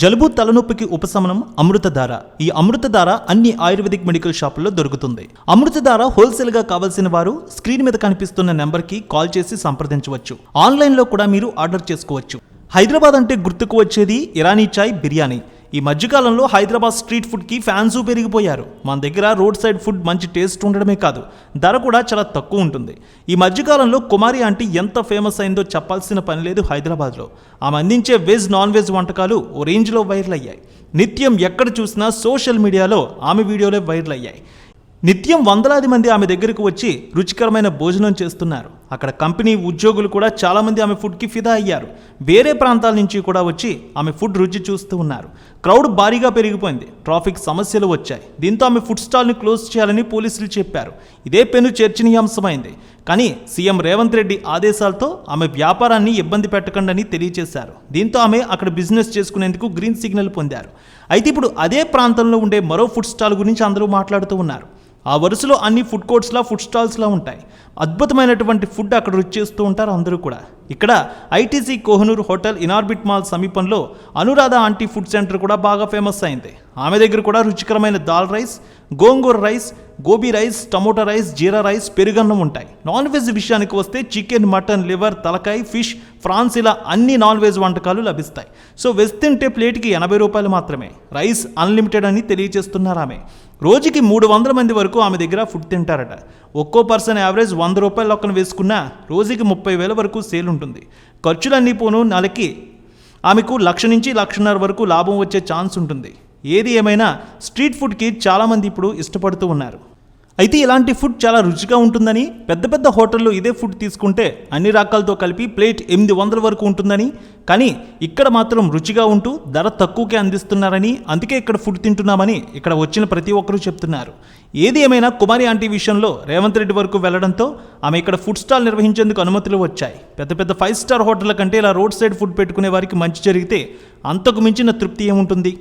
జలుబు తలనొప్పికి ఉపశమనం అమృతధార. ఈ అమృతధార అన్ని ఆయుర్వేదిక్ మెడికల్ షాపుల్లో దొరుకుతుంది. అమృతధార హోల్సేల్గా కావాల్సిన వారు స్క్రీన్ మీద కనిపిస్తున్న నెంబర్కి కాల్ చేసి సంప్రదించవచ్చు. ఆన్లైన్లో కూడా మీరు ఆర్డర్ చేసుకోవచ్చు. హైదరాబాద్ అంటే గుర్తుకు వచ్చేది ఇరానీ చాయ్ బిర్యానీ. ఈ మధ్యకాలంలో హైదరాబాద్ స్ట్రీట్ ఫుడ్కి ఫ్యాన్స్ పెరిగిపోయారు. మన దగ్గర రోడ్ సైడ్ ఫుడ్ మంచి టేస్ట్ ఉండడమే కాదు ధర కూడా చాలా తక్కువ ఉంటుంది. ఈ మధ్యకాలంలో కుమారి ఆంటీ ఎంత ఫేమస్ అయిందో చెప్పాల్సిన పని లేదు హైదరాబాద్లో. ఆమె అందించే వెజ్ నాన్ వెజ్ వంటకాలు ఓ రేంజ్లో వైరల్ అయ్యాయి. నిత్యం ఎక్కడ చూసినా సోషల్ మీడియాలో ఆమె వీడియోలే వైరల్ అయ్యాయి. నిత్యం వందలాది మంది ఆమె దగ్గరకు వచ్చి రుచికరమైన భోజనం చేస్తున్నారు. అక్కడ కంపెనీ ఉద్యోగులు కూడా చాలామంది ఆమె ఫుడ్కి ఫిదా అయ్యారు. వేరే ప్రాంతాల నుంచి కూడా వచ్చి ఆమె ఫుడ్ రుచి చూస్తూ ఉన్నారు. క్రౌడ్ భారీగా పెరిగిపోయింది. ట్రాఫిక్ సమస్యలు వచ్చాయి. దీంతో ఆమె ఫుడ్ స్టాల్ని క్లోజ్ చేయాలని పోలీసులు చెప్పారు. ఇదే పెను చర్చనీయాంశమైంది. కానీ సీఎం రేవంత్ రెడ్డి ఆదేశాలతో ఆమె వ్యాపారాన్ని ఇబ్బంది పెట్టకండి తెలియజేశారు. దీంతో ఆమె అక్కడ బిజినెస్ చేసుకునేందుకు గ్రీన్ సిగ్నల్ పొందారు. అయితే ఇప్పుడు అదే ప్రాంతంలో ఉండే మరో ఫుడ్ స్టాల్ గురించి అందరూ మాట్లాడుతూ ఉన్నారు. ఆ వరుసలో అన్ని ఫుడ్ కోర్ట్స్లా ఫుడ్ స్టాల్స్లా ఉంటాయి. అద్భుతమైనటువంటి ఫుడ్ అక్కడ రుచి చేస్తూ ఉంటారు అందరూ కూడా. ఇక్కడ ITC Kohenur hotel Inorbit mall సమీపంలో అనురాధ ఆంటీ ఫుడ్ సెంటర్ కూడా బాగా ఫేమస్ అయింది. ఆమె దగ్గర కూడా రుచికరమైన dal rice gongura rice gobi rice tomato rice jeera rice పెరుగన్నం ఉంటాయి. నాన్ వెజ్ విషయానికి వస్తే చికెన్ మటన్ లివర్ తలకాయ ఫిష్ ఫ్రాన్స్ ఇలా అన్ని నాన్ వెజ్ వంటకాలు లభిస్తాయి. సో వెజ్ తింటే ప్లేట్కి ఎనభై రూపాయలు మాత్రమే. రైస్ అన్లిమిటెడ్ అని తెలియజేస్తున్నారు ఆమె. రోజుకి మూడు వందల మంది వరకు ఆమె దగ్గర ఫుడ్ తింటారట. ఒక్కో పర్సన్ యావరేజ్ వంద రూపాయల లొక్కన వేసుకున్నా రోజుకి ముప్పై వేల వరకు సేల్ ఉంటుంది. ఖర్చులన్నీ పోను నెలకి ఆమెకు లక్ష నుంచి లక్షన్నర వరకు లాభం వచ్చే ఛాన్స్ ఉంటుంది. ఏది ఏమైనా స్ట్రీట్ ఫుడ్కి చాలామంది ఇప్పుడు ఇష్టపడుతూ ఉన్నారు. అయితే ఇలాంటి ఫుడ్ చాలా రుచిగా ఉంటుందని పెద్ద పెద్ద హోటల్లో ఇదే ఫుడ్ తీసుకుంటే అన్ని రకాలతో కలిపి ప్లేట్ ఎనిమిది వందల వరకు ఉంటుందని కానీ ఇక్కడ మాత్రం రుచిగా ఉంటూ ధర తక్కువకే అందిస్తున్నారని అందుకే ఇక్కడ ఫుడ్ తింటున్నామని ఇక్కడ వచ్చిన ప్రతి ఒక్కరూ చెప్తున్నారు. ఏది ఏమైనా కుమారి ఆంటీ విషయంలో రేవంత్ రెడ్డి వరకు వెళ్ళడంతో ఆమె ఇక్కడ ఫుడ్ స్టాల్ నిర్వహించేందుకు అనుమతులు వచ్చాయి. పెద్ద పెద్ద ఫైవ్ స్టార్ హోటళ్ళ కంటే ఇలా రోడ్ సైడ్ ఫుడ్ పెట్టుకునే వారికి మంచి జరిగితే అంతకు మించిన తృప్తి ఏముంటుంది?